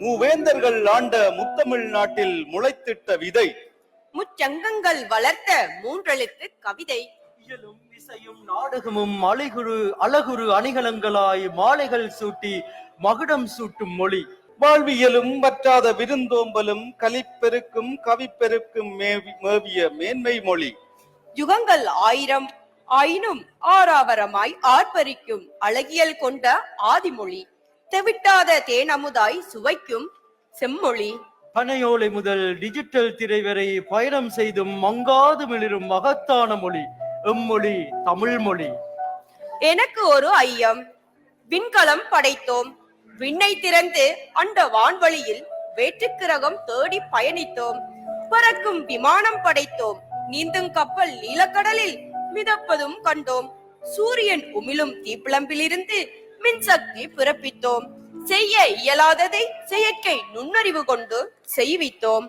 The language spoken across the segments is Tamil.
மூவேந்தர்கள் ஆண்ட முத்தமிழ் நாட்டில் முளைத்திட்ட விதை. முச்சங்கங்கள் வளர்த்த மூன்றெழுத்து கவிதை. இயலும் இசையும் நாடகமும் அழகுரு அழகுரு அணிகலங்களாய் மாலைகள் சூட்டி மகுடம் சூட்டும் மொழி. வாழ்வியலும் வற்றாத விருந்தோம்பலும் கலிப்பெருக்கும் கவிப்பெருக்கும் மேவி மேவிய மேன்மை மொழி. யுகங்கள் ஆயிரம் ஆயினும் ஆறாவரமாய் ஆர்ப்பரிக்கும் அழகியல் கொண்ட ஆதிமொழி. தெவிட்டாத தேனமுதாய் சுவைக்கும் செம்மொழி. பனையோலை முதல் டிஜிட்டல் திரை வரை பயணம் செய்தும் மங்காது மிளிரும் மகத்தான மொழி எம்மொழி தமிழ் மொழி எனக்கு ஒரு ஐயம். விண்கலம் படைத்தோம். விண்ணை திறந்து அண்ட வான்வழியில் வேற்றுக்கிரகம் தேடி பயணித்தோம். பறக்கும் விமானம் படைத்தோம். நீந்தும் கப்பல் நீலக்கடலில் மிதப்பதும் கண்டோம். சூரியன் உமிழும் தீப்பிழம்பிலிருந்து மின்சக்தி பிறப்பித்தோம். செய்ய இயலாததை செயற்கை நுண்ணறிவு கொண்டு செய்வித்தோம்.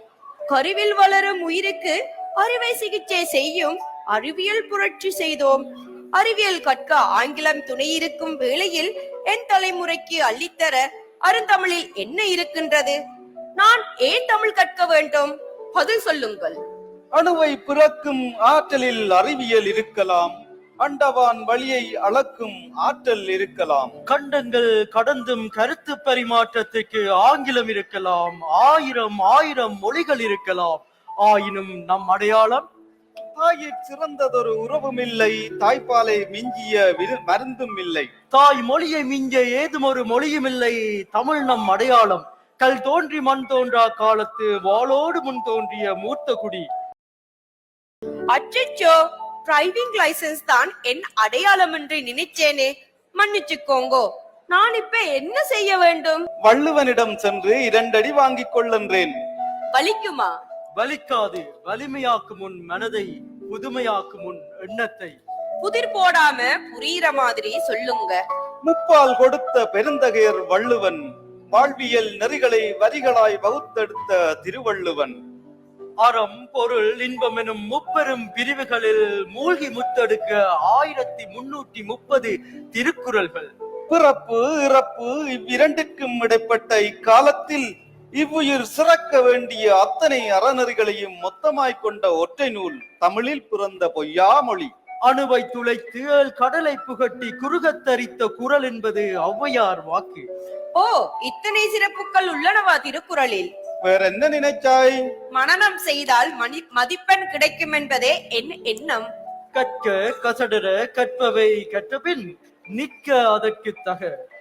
கருவில் வளரும் உயிருக்கு அறுவை சிகிச்சை செய்யும் அறிவியல் புரட்சி செய்தோம். அறிவியல் கற்க ஆங்கிலம் துணை இருக்கும் வேளையில் என் தலைமுறைக்கு அள்ளித்தர அருந்தமிழில் என்ன இருக்கின்றது? நான் ஏன் தமிழ் கற்க வேண்டும்? பதில் சொல்லுங்கள். அணுவை பிறக்கும் ஆற்றலில் அறிவியல் இருக்கலாம். அண்டவான் வழியை அளக்கும் ஆற்றல் இருக்கலாம். கண்டங்கள் கடந்தும் கருத்து பரிமாற்றத்துக்கு ஆங்கிலம் இருக்கலாம். ஆயிரம் ஆயிரம் மொழிகள் இருக்கலாம். ஆயினும் நம் அடையாளம்? தாயிற் சிறந்ததொரு உறவும் இல்லை தாய்ப்பாலை மிஞ்சிய விரு- மருந்தும் இல்லை. தாய் மொழியை மிஞ்ச ஏதும் ஒரு மொழியும் இல்லை தமிழ் நம் அடையாளம். கல் தோன்றி மண் தோன்றா காலத்து வாளோடு முன் தோன்றிய மூத்த குடி. அச்சச்சோ! டிரைவிங் லைசென்ஸ் தான் என் அடையாளம் என்று நினைச்சேனே. மன்னிச்சுக்கோங்கோ. நான் இப்ப என்ன செய்ய வேண்டும்? வள்ளுவனிடம் சென்று இரண்டடி வாங்கிக் கொள்ளென்றேன். வலிக்குமா? வலிக்காது. வலிமையாக்கும் உன் மனதை புதுமையாக்கும் உன் எண்ணத்தை. புதிர் போடாம புரியுற மாதிரி சொல்லுங்க. முப்பால் கொடுத்த பெருந்தகையர் வள்ளுவன் வாழ்வியல் நெறிகளை வரிகளாய் வகுத்தெடுத்த திருவள்ளுவன். அறம் பொருள் இன்பம் எனும் முப்பெரும் பிரிவுகளில் மூழ்கி முத்தெடுக்க ஆயிரத்தி முன்னூற்றி முப்பது திருக்குறள்கள். பிறப்பு இறப்பு இவ்விரண்டிற்கும் இடைப்பட்ட இக்காலத்தில் இவ்வுயிர் சிறக்க வேண்டிய அத்தனை அறநெறிகளையும் மொத்தமாய்க் கொண்ட ஒற்றை நூல் தமிழில் பிறந்த பொய்யாமொழி. அணுவை துளைத்து கடலை புகட்டி குறுகத் தரித்த குரல் என்பது ஔவையார் வாக்கு. ஓ இத்தனை சிறப்புகள் உள்ளனவா திருக்குறளில்? வேற என்ன நினைச்சாய்? மனனம் செய்தால் மணி மதிப்பெண் கிடைக்கும் என்பதே என் எண்ணம். கற்க கசடர கற்பவை கற்றபின் நிற்க அதற்கு தக.